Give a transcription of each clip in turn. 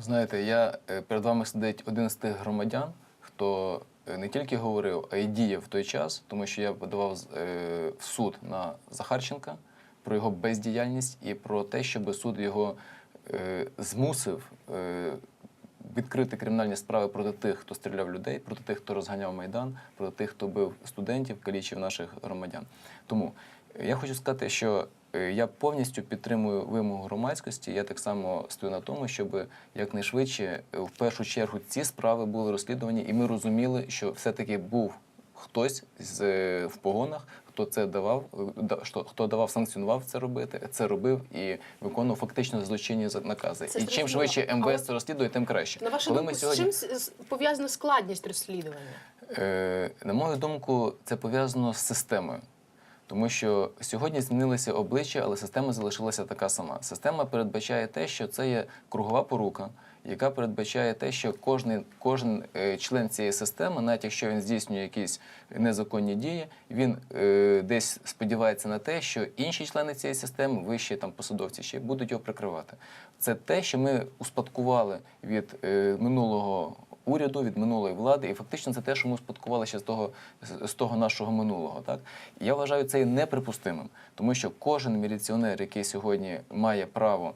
Знаєте, я е, перед вами сидить один з тих громадян, хто е, не тільки говорив, а й діяв в той час, тому що я подавав е, в суд на Захарченка про його бездіяльність і про те, щоб суд його змусив відкрити кримінальні справи проти тих, хто стріляв людей, проти тих, хто розганяв майдан, проти тих, хто бив студентів, калічив наших громадян. Тому я хочу сказати, що я повністю підтримую вимогу громадськості. Я так само стою на тому, щоб якнайшвидше, е, в першу чергу, ці справи були розслідувані, і ми розуміли, що все-таки був хтось з, е, в погонах, хто це давав, е, хто давав, санкціонував це робити, це робив і виконував фактично злочинні накази. Це і чим швидше МВС це розслідує, тим краще. На вашу Коли думку, сьогодні... з чим пов'язана складність розслідування? Е, на мою думку, це пов'язано з системою. Тому що сьогодні змінилися обличчя, але система залишилася така сама. Система передбачає те, що це є кругова порука, яка передбачає те, що кожен, кожен член цієї системи, навіть якщо він здійснює якісь незаконні дії, він е, десь сподівається на те, що інші члени цієї системи, вищі там посадовці, ще будуть його прикривати. Це те, що ми успадкували від е, минулого уряду, від минулої влади, і фактично це те, що ми успадкували ще з того, з того нашого минулого. Так я вважаю це неприпустимим, тому що кожен міліціонер, який сьогодні має право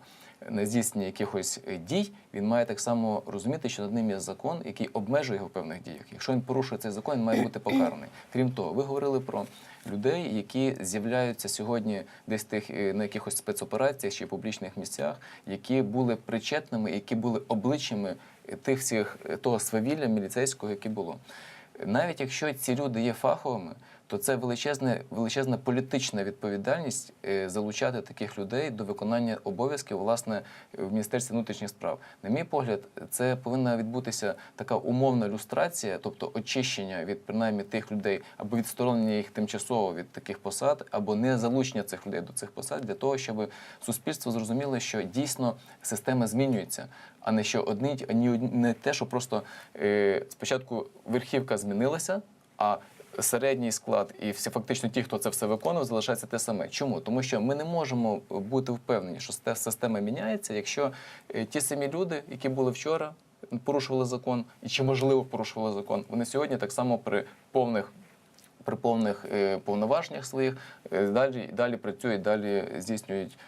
на здійснення якихось е, дій, він має так само розуміти, що над ним є закон, який обмежує його в певних діях. Якщо він порушує цей закон, він має бути покараний. Крім того, ви говорили про людей, які з'являються сьогодні десь тих е, на якихось спецопераціях чи публічних місцях, які були причетними, які були обличчями е, тих всіх того свавілля міліцейського, яке було. Навіть якщо ці люди є фаховими, то це величезна, величезна політична відповідальність е, залучати таких людей до виконання обов'язків власне в міністерстві внутрішніх справ. На мій погляд, це повинна відбутися така умовна люстрація, тобто очищення від принаймні тих людей або відсторонення їх тимчасово від таких посад, або не залучення цих людей до цих посад для того, щоб суспільство зрозуміло, що дійсно система змінюється, а не що одні, ні одні- не те, що просто е, спочатку верхівка змінилася, а середній склад і всі фактично ті, хто це все виконував, залишається те саме. Чому? Тому що ми не можемо бути впевнені, що система міняється, якщо е, ті самі люди, які були вчора, порушували закон, і чи можливо порушували закон, вони сьогодні так само при повних. При повних е, повноваженнях своїх е, далі далі працюють, далі здійснюють,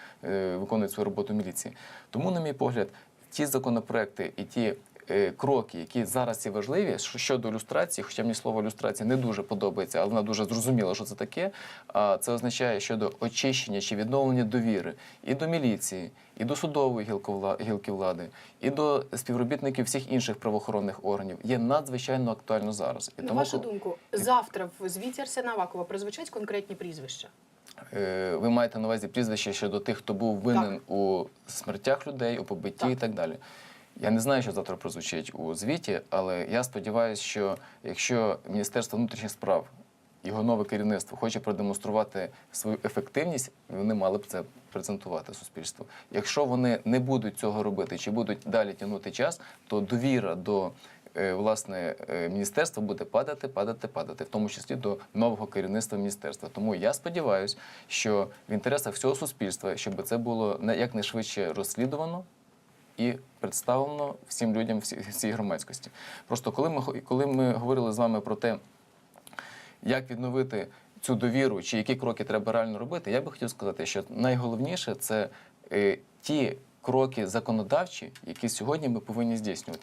виконують свою роботу міліції. Тому, на мій погляд, ті законопроекти і ті кроки, які зараз є важливі щодо люстрації, хоча мені слово люстрація не дуже подобається, але вона дуже зрозуміла, що це таке. А це означає щодо очищення чи відновлення довіри і до міліції, і до судової гілки влади, і до співробітників всіх інших правоохоронних органів є надзвичайно актуально зараз. І На тому, вашу думку, завтра в звіті Арсена Авакова прозвучать конкретні прізвища? Е, Ви маєте на увазі прізвище щодо тих, хто був винен у смертях людей, у побитті Так. і так далі. Я не знаю, що завтра прозвучить у звіті, але я сподіваюся, що якщо Міністерство внутрішніх справ, його нове керівництво хоче продемонструвати свою ефективність, вони мали б це презентувати суспільству. Якщо вони не будуть цього робити чи будуть далі тягнути час, то довіра до е, власне е, міністерства буде падати, падати, падати, в тому числі до нового керівництва міністерства. Тому я сподіваюся, що в інтересах всього суспільства, щоб це було якнайшвидше розслідувано і представлено всім людям, всій громадськості. Просто коли ми коли ми говорили з вами про те, як відновити цю довіру, чи які кроки треба реально робити, я би хотів сказати, що найголовніше це е, ті кроки законодавчі, які сьогодні ми повинні здійснювати.